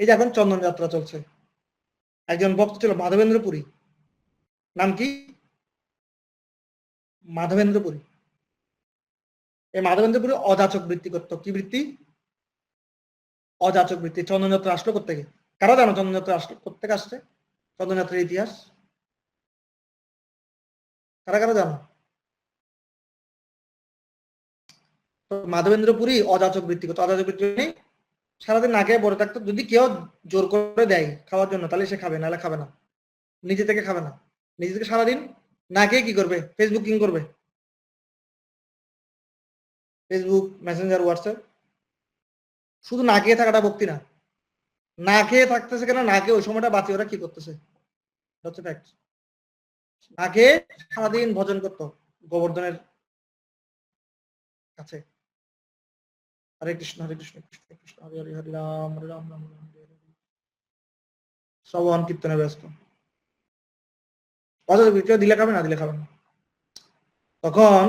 এই যে এখন চন্দন যাত্রা চলছে। একজন ভক্ত ছিল মাধবেন্দ্র পুরী নাম কি? মাধবেন্দ্র পুরী এই মাধবেন্দ্র পুরী অযাচক বৃত্তি করতো। কি বৃত্তি? অযাচক বৃত্তি। চন্দনযাত্রা আসলো কোথেকে কারা জানো চন্দনযাত্রা আসলো? কোথেকে আসছে? চন্দনযাত্রার ইতিহাস? কারা কারা জানো? মাধবেন্দ্র পুরী অযাচক বৃত্তি করতো। অযাচক বৃত্তি মানে সারাদিন না খেয়ে পড়ে থাকতো, যদি কেউ জোর করে দেয় খাওয়ার জন্য, তাহলে সে খাবে, নাহলে খাবে না। নিজে থেকে খাবে না। নিজে থেকে সারাদিন না খেয়ে কি করবে? ফেসবুক কিং করবে। ফেসবুক মেসেঞ্জার হোয়াটসঅ্যাপ শুধু না খেয়ে থাকাটা ভক্তি না। না খেয়ে থাকতেছে কেন? না খেয়ে ওই সময়টা বাঁচিয়ে ওরা কি করতেছে? না খেয়ে সারাদিন ভজন করতো, গোবর্ধনের কাছে। হরে কৃষ্ণ হরে কৃষ্ণ কৃষ্ণ কৃষ্ণ, হরে হরে হরে রাম হরে রাম রাম রাম হরে হরে শ্রবণ কীর্তনে ব্যস্ত। অথচ দিলে খাবে, না দিলে খাবে না। তখন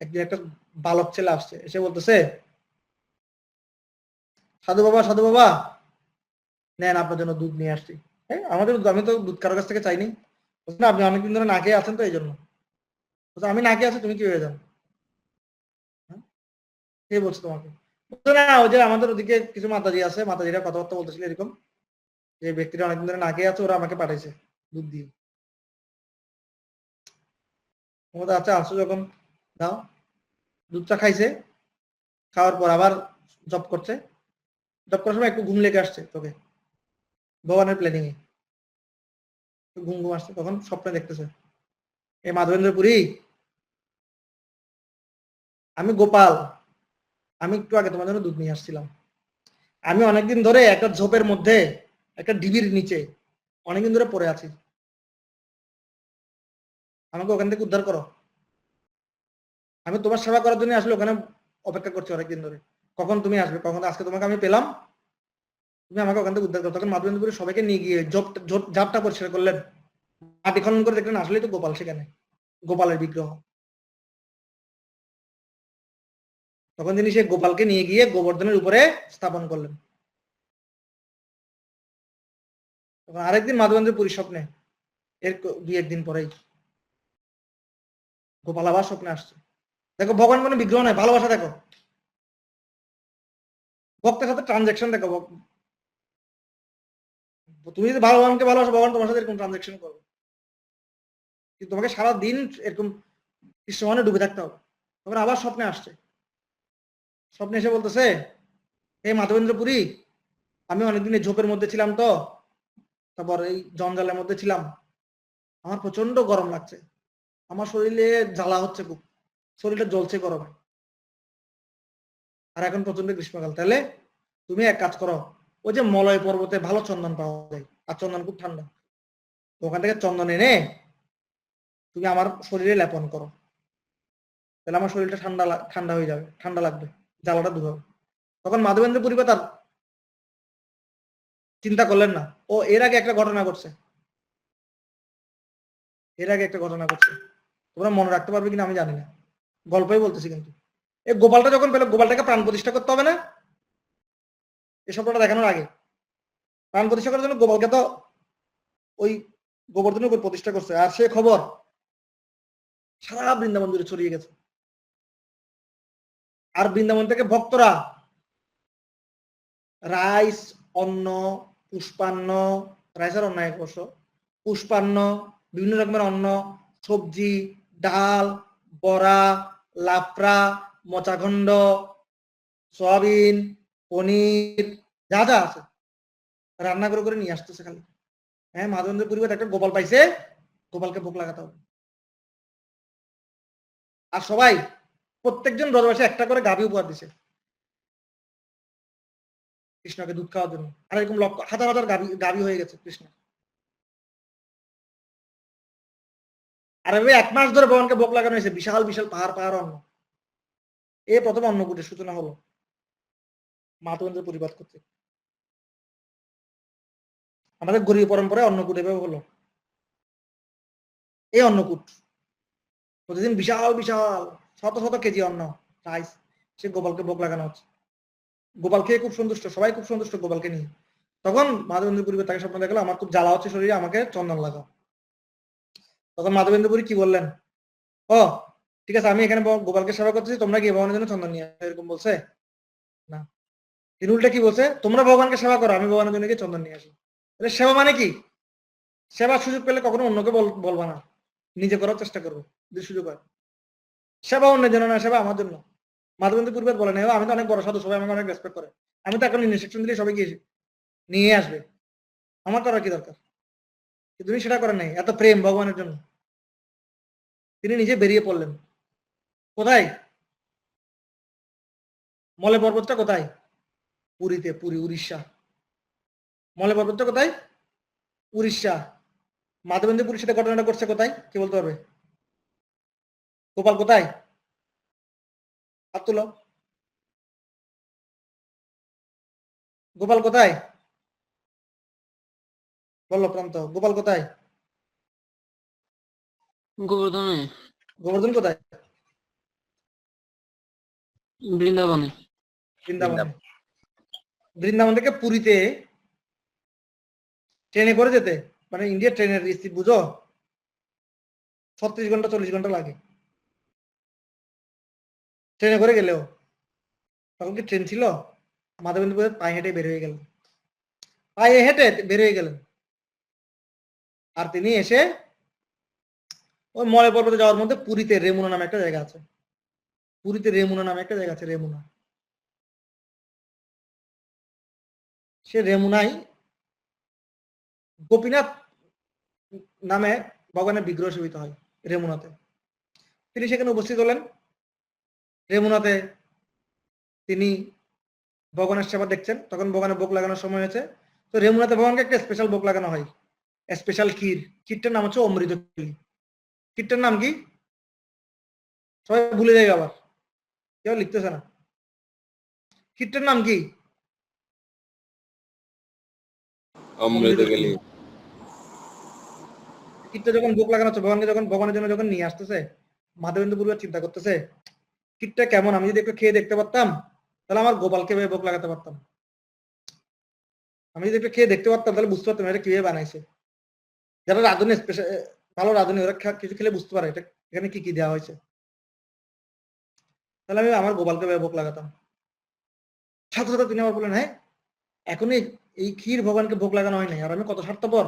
একদিন একটা বালক ছেলে আসছে, এসে বলতেছে, সাধু বাবা সাধু বাবা, নেন আপনার জন্য দুধ নিয়ে আসছি। হ্যাঁ আমাদের আমি তো দুধ কারোর কাছ থেকে চাইনি। আপনি অনেকদিন ধরে না খেয়ে আছেন তো, এই জন্য। আমি না খেয়ে আছি, তুমি কি হয়ে যান? কে বলছে তোমাকে? না, ওই যে আমাদের ওদিকে কিছু মাতাজি আছে, মাতাজিরা কথাবার্তা বলতেছিল এরকম। যে ব্যক্তিরা অনেকদিন ধরে না খেয়ে আছে, ওরা আমাকে পাঠাইছে দুধ দিয়ে। আমাদের আচ্ছা আসো যখন, দাও। দুধটা খাইছে, খাওয়ার পর আবার জব করছে। জব করার সময় একটু ঘুম লেগে আসছে তোকে। ভগবানের প্ল্যানিং এ। ঘুম ঘুম আসছে, তখন স্বপ্নে দেখতেছে। এই মাধবেন্দ্র পুরী আমি গোপাল। আমি একটু আগে তোমার জন্য দুধ নিয়ে আসছিলাম। আমি অনেকদিন ধরে একটা ঝোপের মধ্যে একটা ডিবির নিচে অনেকদিন ধরে পড়ে আছি। আমাকে ওখান থেকে উদ্ধার করো। আমি তোমার সেবা করার জন্য আসলে ওখানে অপেক্ষা করছি অনেকদিন ধরে। কখন তুমি আসবে? কখন? আজকে তোমাকে আমি পেলাম। তুমি আমাকে ওখান থেকে উদ্ধার করো। তখন মাধবেন্দ্রপুরে সবাইকে নিয়ে গিয়ে জাপটা পরিষ্কার করলেন। মাটি খনন করে দেখলেন আসলেই তো গোপাল সেখানে। গোপালের বিগ্রহ। তখন তিনি সে গোপালকে নিয়ে গিয়ে গোবর্ধনের উপরে স্থাপন করলেন। তখন আরেকদিন মাধবেন্দ্র পুরী স্বপ্নে এর দুই একদিন পরেই গোপাল আবার স্বপ্নে আসছে। দেখো, ভগবান কোনো বিগ্রহ নয়, ভালোবাসা দেখো। ভক্তের সাথে ট্রানজেকশন দেখো তুমি যদি ভগবানকে ভালোবাসো, ভগবান তোমার সাথে এরকম ট্রানজেকশন করবে। কিন্তু তোমাকে সারা দিন এরকম কৃষ্ণমানে ডুবে থাকতে হবে। তখন আবার স্বপ্নে আসছে। স্বপ্নে এসে বলতেছে, এই মাধবেন্দ্র পুরী আমি অনেকদিন ঝোপের মধ্যে ছিলাম তো, তারপর এই জঞ্জালের মধ্যে ছিলাম। আমার প্রচণ্ড গরম লাগছে। আমার শরীরে জ্বালা হচ্ছে খুব। শরীরটা জ্বলছে গরমে। আর এখন প্রচণ্ড গ্রীষ্মকাল। তাহলে তুমি এক কাজ করো, ওই যে মলয় পর্বতে ভালো চন্দন পাওয়া যায়, আর চন্দন খুব ঠান্ডা। ওখান থেকে চন্দন এনে তুমি আমার শরীরে লেপন করো। তাহলে আমার শরীরটা ঠান্ডা ঠান্ডা হয়ে যাবে, ঠান্ডা লাগবে। জ্বালাটা দূর হবে তখন মাধবেন্দ্র পুরী তার চিন্তা করলেন না। ও এর আগে একটা ঘটনা ঘটছে। এর আগে একটা ঘটনা ঘটছে। তোমরা মনে রাখতে পারবে কিনা আমি জানি না। গল্পই বলতেছি কিন্তু। এই গোপালটা যখন পেল, গোপালটাকে প্রাণ প্রতিষ্ঠা করতে হবে না? এই স্বপ্নটা দেখানোর আগে। প্রাণ প্রতিষ্ঠা করার জন্য গোপালকে তো ওই গোবর্ধনের উপর প্রতিষ্ঠা করছে। আর সে খবর সারা বৃন্দাবন জুড়ে ছড়িয়ে গেছে। আর বৃন্দাবন থেকে ভক্তরা। রাইস, অন্ন, পুষ্পান্ন রাইস আর এক অবশ্য। পুষ্পান্ন, বিভিন্ন রকমের অন্ন, সবজি, ডাল, বড়া লাফড়া মোচাখণ্ড, সয়াবিন, পনির, যা যা আছে। রান্না করে করে নিয়ে আসতেছে খালি। হ্যাঁ মাধবেন্দ্র পরিবার একটা গোপাল পাইছে। গোপালকে ভোগ লাগাতে হবে। আর সবাই প্রত্যেকজন ব্রজবাসী একটা করে গাভী উপহার দিছে। কৃষ্ণকে দুধ খাওয়ার জন্য। আর এরকম লক্ষ, হাজার হাজার গাভী গাভী হয়ে গেছে কৃষ্ণ। আর এভাবে এক মাস ধরে ভগবানকে ভোগ লাগানো হয়েছে, বিশাল বিশাল পাহাড় পাহাড় অন্ন। এ প্রথম অন্নকূটের সূচনা হলো মাতন্দ্র পরিবাদ করতে। আমাদের গরিব পরম্পরায় অন্নকূট এভাবে হলো। এই অন্নকূট প্রতিদিন বিশাল বিশাল শত শত কেজি অন্ন, রাইস, সে গোপালকে ভোগ লাগানো হচ্ছে। গোপাল খেয়ে খুব সন্তুষ্ট, সবাই খুব সন্তুষ্ট গোপালকে নিয়ে। তখন মাধবেন্দ্রপুরী তাকে স্বপ্ন দেখাল আমার খুব জ্বালা হচ্ছে শরীরে, আমাকে চন্দন লাগাও। তখন মাধবেন্দ্রপুরী কি বললেন? ও, ঠিক আছে, আমি এখানে গোপালকে সেবা করতেছি, তোমরা গিয়ে ভগবানের জন্য চন্দন নিয়ে এরকম বলছে। না। তিনি উল্টা কি বলছে? তোমরা ভগবানকে সেবা করো, আমি ভগবানের জন্য গিয়ে চন্দন নিয়ে আসি। তাহলে সেবা মানে কি? সেবার সুযোগ পেলে কখনো অন্যকে বল- বলবা না। নিজে করার চেষ্টা করব। যদি সুযোগ হয়। সেবা অন্যের জন্য না, সেবা আমার জন্য। মাধবেন্দ্র পূর্বে বলে নেই আমি তো অনেক বড় সাধু, সবাই আমাকে অনেক রেসপেক্ট করে। আমি তো এখন ইনস্ট্রাকশন দিলে সবাই গিয়ে নিয়ে আসবে। আমার করার কি দরকার? তুমি সেটা করেন নাই? এত প্রেম ভগবানের জন্য। তিনি নিজে বেরিয়ে পড়লেন। কোথায়? মলে পর্বতটা কোথায়? পুরীতে, পুরী, উড়িষ্যা। মলে পর্বতটা কোথায়? উড়িষ্যা। মাধবেন্দ্র পুরীর সাথে ঘটনাটা করছে কোথায়? কি বলতে পারবে? গোপাল কোথায়? হাত তুলো। গোপাল কোথায়? বলল প্রান্ত গোপাল কোথায়? গোবর্ধনে। গোবর্ধন কোথায়? বৃন্দাবনে। বৃন্দাবন। বৃন্দাবন থেকে পুরীতে ট্রেনে করে যেতে? মানে ইন্ডিয়ার ট্রেনের বুঝো? ছত্রিশ ঘণ্টা চল্লিশ ঘণ্টা লাগে। ট্রেনে করে গেলেও। তখন কি ট্রেন ছিল? মাধবেন্দ্রপুরে পায়ে হেঁটে বের হয়ে গেলেন পায়ে হেঁটে বের হয়ে গেলেন। আর তিনি এসে ওই মলে পর্বতে যাওয়ার মধ্যে পুরীতে রেমুনা নামে একটা জায়গা আছে। পুরীতে রেমুনা নামে একটা জায়গা আছে, রেমুনা। সে রেমুনাই গোপীনাথ নামে ভগবানের বিগ্রহ সেবিত হয় রেমুনাতে। তিনি সেখানে উপস্থিত হলেন। রেমুনাতে তিনি ভগবানের সেবা দেখছেন তখন ভগবানের ভোগ লাগানোর সময় হয়েছে। তো রেমুনাতে ভগবানকে একটা স্পেশাল ভোগ লাগানো হয় স্পেশাল ক্ষীর। ক্ষীরটার নাম হচ্ছে অমৃত ক্ষীর। ক্ষীরটার নাম কি? সবাই ভুলে যাবে আবার। কেউ লিখতেছে না। ক্ষীরটার নাম কি? কীটটা যখন ভোগ লাগানো হচ্ছে ভগবানকে যখন ভগবানের জন্য যখন নিয়ে আসতেছে মাধবেন্দ্র পূর্বে চিন্তা করতেছে কীটটা কেমন? আমি যদি একটু খেয়ে দেখতে পারতাম, তাহলে আমার গোপালকে এভাবে ভোগ লাগাতে পারতাম। আমি যদি একটু খেয়ে দেখতে পারতাম, তাহলে বুঝতে পারতাম এটা কীভাবে বানাইছে। যারা রাঁধুনি স্পেশাল ভালো রাঁধুনি, ওরা কিছু খেলে বুঝতে পারে এটা এখানে কি কি দেওয়া হয়েছে। তাহলে আমি আমার গোপালকে এভাবে ভোগ লাগাতাম। সাথে সাথে তিনি আবার বললেন হ্যাঁ এখনই এই ক্ষীর ভগবানকে ভোগ লাগানো হয় নাই। আর আমি কত স্বার্থপর।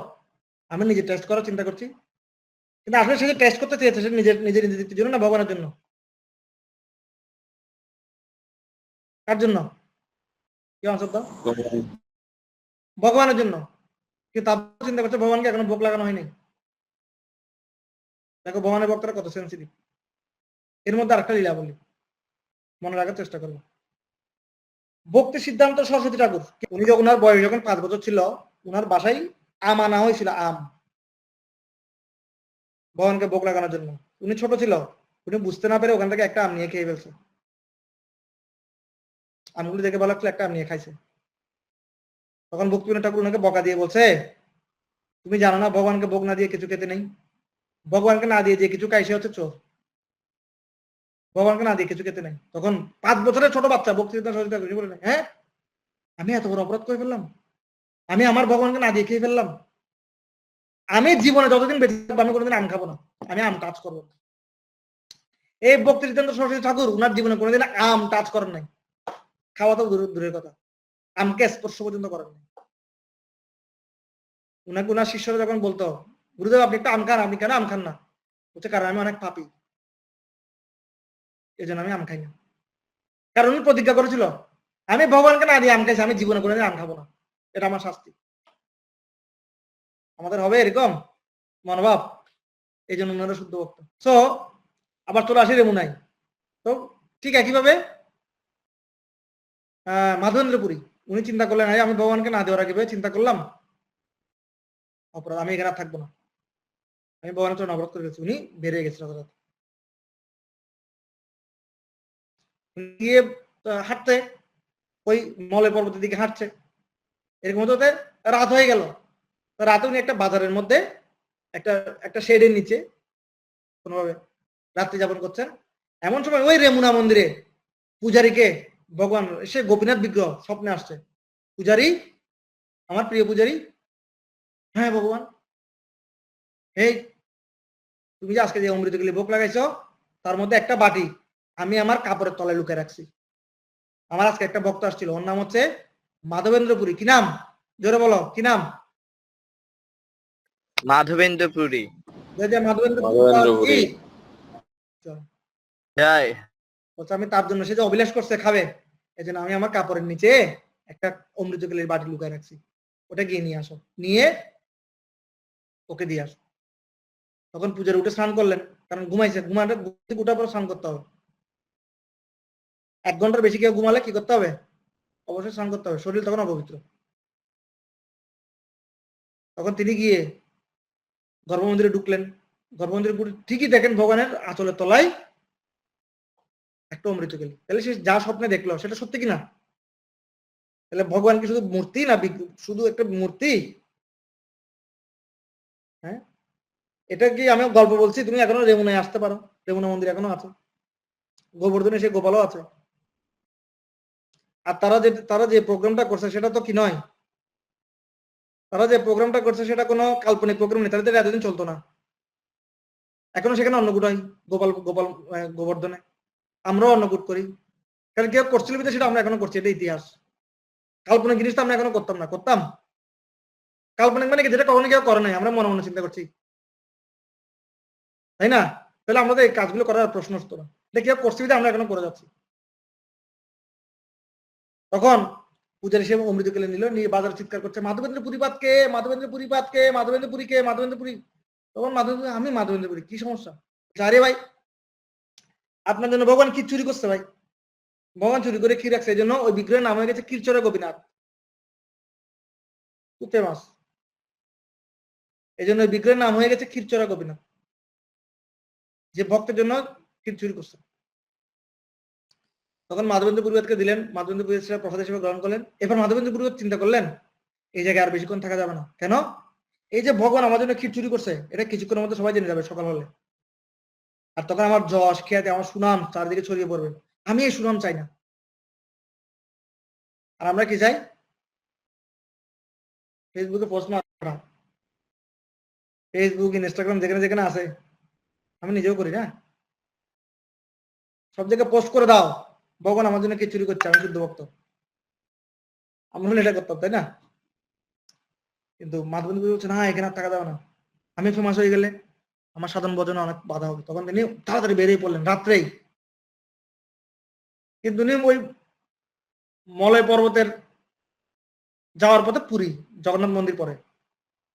আমি নিজে টেস্ট করার চিন্তা করছি। কিন্তু আসলে সে টেস্ট করতে চেয়েছে, সে নিজের নিজের নিজের জন্য না, ভগবানের জন্য? কার জন্য? কি দাও ভগবানের জন্য। কিন্তু তারপর চিন্তা করছে ভগবানকে এখনও ভোগ লাগানো হয়নি। দেখো ভগবানের ভক্তরা কত সেন্সিটিভ এর মধ্যে আরেকটা লীলা বলি। মনে রাখার চেষ্টা করব ভক্তি সিদ্ধান্ত সরস্বতী ঠাকুর। উনি যখন ওনার বয়স যখন পাঁচ বছর ছিল ওনার বাসায় আম আনা হয়েছিল আম। ভগবানকে ভোগ লাগানোর জন্য। উনি ছোট ছিল। উনি বুঝতে না পেরে ওখান থেকে একটা আম নিয়ে খেয়ে ফেলছে। আমগুলি দেখে ভালো একটা আম নিয়ে খাইছে। তখন ভক্তিবিনোদ ঠাকুর ওনাকে বকা দিয়ে বলছে, তুমি জানো না, ভগবানকে ভোগ না দিয়ে কিছু খেতে নেই। ভগবানকে না দিয়ে যে কিছু খাইছে হচ্ছে চোর। ভগবানকে না দিয়ে কিছু খেতে নেই। তখন পাঁচ বছরের ছোট বাচ্চা ভক্তি সরস্বতী ঠাকুর বলে হ্যাঁ আমি এত বড় অপরাধ করে ফেললাম। আমি আমার ভগবানকে না দিয়ে খেয়ে ফেললাম। আমি জীবনে যতদিন বেঁচে থাকব, আমি কোনোদিন আম খাব না। আমি আম টাচ করব এই ভক্তি সরস্বতী ঠাকুর, উনার জীবনে কোনোদিন আম টাচ করেন নাই। খাওয়া তো দূরের কথা। আমকে স্পর্শ পর্যন্ত করেন উনাকে উনার শিষ্যরা যখন বলতো, গুরুদেব, আপনি একটা আম খান, আপনি কেন আম খান না? বলছে, কারণ আমি অনেক পাপি। এই জন্য আমি আম খাই না। কারণ উনি প্রতিজ্ঞা করেছিল, আমি ভগবানকে না দিয়ে আম খাইছি, আমি জীবনে কোনোদিন আম খাব না। এটা আমার শাস্তি। আমাদের হবে এরকম, মনোভাব। এই জন্য ওনারা শুদ্ধ ভক্ত সো আবার চলে আসি রেমুনাই তো ঠিক একইভাবে মাধবেন্দ্রপুরী। উনি চিন্তা করলেন "এই আমি ভগবানকে না দেওয়ার আগে চিন্তা করলাম। অপরাধ, আমি এখানে থাকব না। আমি ভগবানের চরণ অবরোধ করে গেছি। উনি বেরিয়ে রাতারাত। উনি গিয়ে হাঁটতে, ওই মলে পর্বতের দিকে হাঁটছে। এরকম হতে রাত হয়ে গেল। রাতে উনি একটা বাজারের মধ্যে একটা একটা শেডের নিচে কোনোভাবে রাত্রি যাপন করছেন। এমন সময় ওই রেমুনা মন্দিরে পূজারীকে ভগবান সে গোপীনাথ বিগ্রহ স্বপ্নে আসছে। পূজারি আমার প্রিয় পূজারি। হ্যাঁ ভগবান। এই তুমি যে আজকে যে অমৃতগুলি ভোগ লাগাইছো তার মধ্যে একটা বাটি আমি আমার কাপড়ের তলায় লুকিয়ে রাখছি। আমার আজকে একটা ভক্ত আসছিল ওর নাম হচ্ছে মাধবেন্দ্রপুরী। কি নাম? জোরে বলো কি নাম? মাধবেন্দ্রপুরী। মাধবেন্দ্রপুরী? জয়। বলছে, আমি তার জন্য সে যে অভিলাষ করছে, খাবে? এই জন্য আমি আমার কাপড়ের নিচে একটা অমৃতকেলের বাটি লুকায় রাখছি। ওটা গিয়ে নিয়ে আসো। নিয়ে ওকে দিয়ে আসো। তখন পূজার উঠে স্নান করলেন। কারণ ঘুমাইছে ঘুমাতে উঠার পর স্নান করতে হবে। এক ঘণ্টার বেশি কেউ ঘুমালে কি করতে হবে? অবশ্যই স্নান করতে হবে। শরীর তখন অপবিত্র। তখন তিনি গিয়ে গর্ভমন্দিরে ঢুকলেন। গর্ভমন্দিরে ঠিকই দেখেন ভগবানের আঁচলের তলায় একটা অমৃত গেল তাহলে সে যা স্বপ্নে দেখল, সেটা সত্যি কিনা? তাহলে ভগবান কি শুধু মূর্তি না শুধু একটা মূর্তি? হ্যাঁ? এটা কি আমি গল্প বলছি? তুমি এখনও রেমুনায় আসতে পারো। রেমুনা মন্দির এখনও আছে। গোবর্ধনে সে গোপালও আছে। আর তারা যে তারা যে প্রোগ্রামটা করছে সেটা তো কি নয়? তারা যে প্রোগ্রামটা করছে সেটা কোনো কাল্পনিক প্রোগ্রাম নেই। তাদের এতদিন চলতো না। এখনও সেখানে অন্নকূট হয় গোপাল গোপাল গোবর্ধনে। আমরাও অন্নকূট করি। কারণ কেউ করছিল সেটা আমরা এখনও করছি, এটা ইতিহাস। কাল্পনিক জিনিসটা আমরা এখনও করতাম না, করতাম। কাল্পনিক মানে যেটা কখনো কেউ করে নাই, আমরা মনে মনে চিন্তা করছি। তাই না? তাহলে আমাদের এই কাজগুলো করার প্রশ্ন আসতো না। এটা কেউ করছি বিধে আমরা এখনও করে যাচ্ছি। তখন পূজার হিসেবে অমৃত কেলে নিল, নিয়ে বাজারে চিৎকার করছে মাধবেন্দ্র পুরীপাত কে? মাধবেন্দ্র পুরীপাত কে? মাধবেন্দ্র পুরী কে? মাধবেন্দ্র পুরী তখন মাধবেন্দ্র, আমি মাধবেন্দ্র পুরী কি সমস্যা? আরে ভাই আপনার জন্য ভগবান কি চুরি করছে ভাই? ভগবান চুরি করে কি রাখছে? এই জন্য ওই বিগ্রহের নাম হয়ে গেছে কিরচরা গোপীনাথ। ফেমাস এই জন্য ওই বিগ্রহের নাম হয়ে গেছে ক্ষীরচরা গোপীনাথ। যে ভক্তের জন্য ক্ষীর চুরি করছে। তখন মাধবেন্দ্র পুরীবাদকে দিলেন মাধবেন্দ্র পুরী সেটা প্রসাদ হিসেবে গ্রহণ করলেন। এবার মাধবেন্দ্র পুরীবাদ চিন্তা করলেন, এই জায়গায় আর বেশিক্ষণ থাকা যাবে না। কেন? এই যে ভগবান আমার জন্য ক্ষীর চুরি করছে, এটা কিছুক্ষণের মধ্যে সবাই জেনে যাবে সকাল হলে। আর তখন আমার যশ, খ্যাতি, আমার সুনাম চারদিকে ছড়িয়ে পড়বে। আমি এই সুনাম চাই না। আর আমরা কি চাই? ফেসবুকে পোস্ট ফেসবুক ইনস্টাগ্রাম যেখানে যেখানে আছে। আমি নিজেও করি না। সব জায়গায় পোস্ট করে দাও। ভগবান আমার জন্য কি চুরি করছে, আমি শুদ্ধ ভক্ত। আমরা এটা করতাম, তাই না? কিন্তু মাধবন্দী বলছে, না, এখানে আর থাকা যাবে না। আমি ফেমাস হয়ে গেলে আমার সাধন ভজনে অনেক বাধা হবে। তখন তিনি তাড়াতাড়ি বেরিয়ে পড়লেন, রাত্রেই। কিন্তু উনি ওই মলয় পর্বতের যাওয়ার পথে পুরী, জগন্নাথ মন্দির পরে।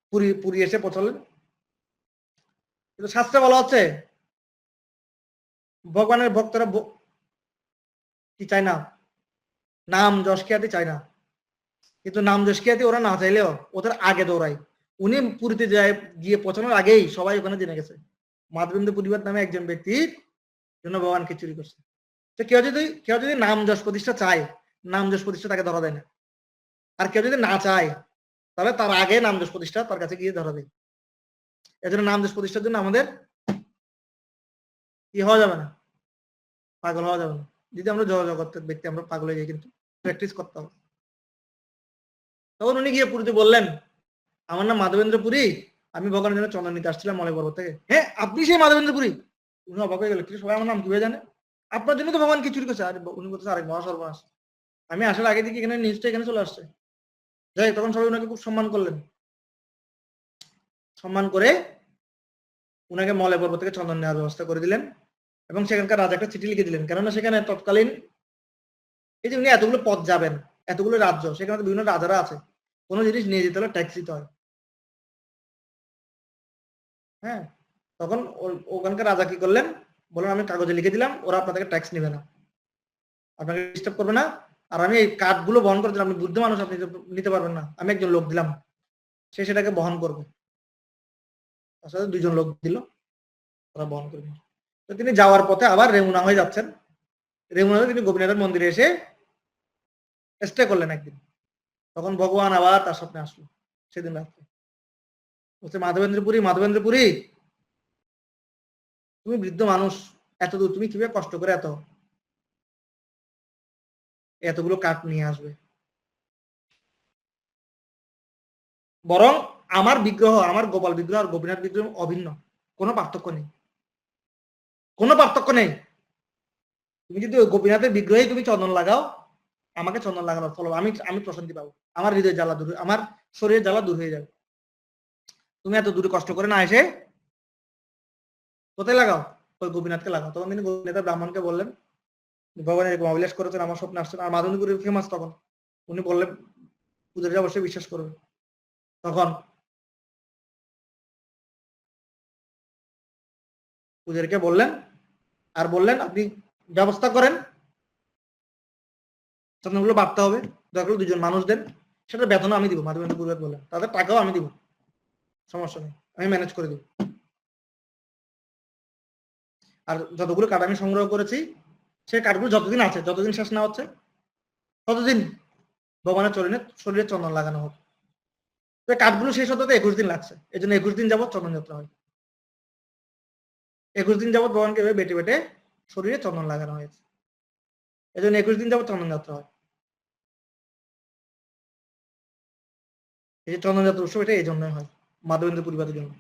পুরী পুরী এসে পৌঁছালেন। কিন্তু শাস্ত্রে বলা হচ্ছে, ভগবানের ভক্তরা কি চায় না? নাম যশ খ্যাতি চায় না। কিন্তু নাম যশ ওরা না চাইলেও ওদের আগে দৌড়ায়। উনি পুরীতে যায়, গিয়ে পৌঁছানোর আগেই সবাই ওখানে জেনে গেছে। মাধবেন্দ্র পরিবার নামে একজন ব্যক্তির জন্য ভগবানকে চুরি করছে। তো কেউ যদি কেউ যদি নাম যশ প্রতিষ্ঠা চায়, নাম যশ প্রতিষ্ঠা তাকে ধরা দেয় না। আর কেউ যদি না চায়, তাহলে তার আগে নাম যশ প্রতিষ্ঠা তার কাছে গিয়ে ধরা দেয়। এজন্য নাম যশ প্রতিষ্ঠার জন্য আমাদের কি হওয়া যাবে না? পাগল হওয়া যাবে না। যদি আমরা জগতের ব্যক্তি, আমরা পাগল হয়ে যাই কিন্তু প্র্যাকটিস করতে হবে। তখন উনি গিয়ে পুরীতে বললেন আমার নাম মাধবেন্দ্র পুরী। আমি ভগবানের জন্য চন্দন নিতে আসছিলাম মলয় পর্বত থেকে। হ্যাঁ আপনি সেই মাধবেন্দ্র পুরী? উনি অবাক হয়ে গেল কিন্তু সবাই আমার নাম কীভাবে জানে? আপনার জন্য তো ভগবান কি চুরি করছে, আর উনি বলতেছে আরেক মহা সর্বনাশ আমি আসার আগে দিকে এখানে নিউজটা এখানে চলে আসছে। যাই তখন সবাই ওনাকে খুব সম্মান করলেন। সম্মান করে উনাকে মলয় পর্বত থেকে চন্দন নেওয়ার ব্যবস্থা করে দিলেন এবং সেখানকার রাজা একটা চিঠি লিখে দিলেন। কেননা সেখানে তৎকালীন এই যে উনি এতগুলো পথ যাবেন, এতগুলো রাজ্য, সেখানে বিভিন্ন রাজারা আছে, কোনো জিনিস নিয়ে যেতে হলে ট্যাক্স দিতে হয়। হ্যাঁ তখন ওখানকার রাজা কি করলেন? বললেন, আমি কাগজে লিখে দিলাম, ওরা আপনাদেরকে ট্যাক্স নেবে না। আপনাকে ডিস্টার্ব করবে না। আর আমি এই কার্ডগুলো বহন করে দিলাম। আপনি বুদ্ধ মানুষ, আপনি নিতে পারবেন না। আমি একজন লোক দিলাম। সে সেটাকে বহন করবে। তার সাথে দুজন লোক দিল। ওরা বহন করবে তো তিনি যাওয়ার পথে আবার রেমুনা হয়ে যাচ্ছেন। রেমুনাতে তিনি গোপীনাথের মন্দিরে এসে স্টে করলেন একদিন। তখন ভগবান আবার তার স্বপ্নে আসলো, সেদিন রাত্রে। বলছে, মাধবেন্দ্রপুরী মাধবেন্দ্রপুরী? তুমি বৃদ্ধ মানুষ, এত দূর, তুমি কীভাবে কষ্ট করে এত, এতগুলো কাঠ নিয়ে আসবে? বরং আমার বিগ্রহ, আমার গোপাল বিগ্রহ আর গোপীনাথ বিগ্রহ অভিন্ন, কোনো পার্থক্য নেই। কোনো পার্থক্য নেই। তুমি যদি ওই গোপীনাথের বিগ্রহে তুমি চন্দন লাগাও, আমাকে চন্দন লাগানোর ফল, আমি আমি প্রশান্তি পাবো। আমার হৃদয় জ্বালা দূর, আমার শরীরের জ্বালা দূর হয়ে যাবে। তুমি এত দূরে কষ্ট করে না এসে কোথায় লাগাও? ওই গোপীনাথকে লাগাও। তখন তিনি গোপীনাথ ব্রাহ্মণকে বললেন, ভগবান এরকম অভিলাষ করেছেন, আমার স্বপ্নে আসছেন আর মাধবনীপুরের ফেমাস তখন। উনি বললেন পূজারী অবশ্যই বিশ্বাস করবে তখন পূজারীকে বললেন, আর বললেন, আপনি ব্যবস্থা করেন। চন্দনগুলো বাড়তে হবে। দরকার দুজন মানুষ দেন। সেটা বেতন আমি দিব। মাধবেন্দ্র পুরোহিত বললেন, তাদের টাকাও আমি দিব। সমস্যা নেই, আমি ম্যানেজ করে দিব। আর যতগুলো কাঠ আমি সংগ্রহ করেছি, সেই কাঠগুলো যতদিন আছে, যতদিন শেষ না হচ্ছে, ততদিন ভগবানের চরণে শরীরে চন্দন লাগানো হোক। তো কাঠগুলো শেষ হতে একুশ দিন লাগছে, এই জন্য একুশ দিন যাবত চন্দন যাত্রা হয়। একুশ দিন যাবত ভগবানকে এভাবে বেটে বেটে শরীরে চন্দন লাগানো হয়েছে। এই জন্য একুশ দিন যাবত চন্দন যাত্রা হয়। এই যে চন্দন যাত্রা উৎসব, এটা এই জন্যই হয়। মাধবেন্দ্র পরিবারের জন্য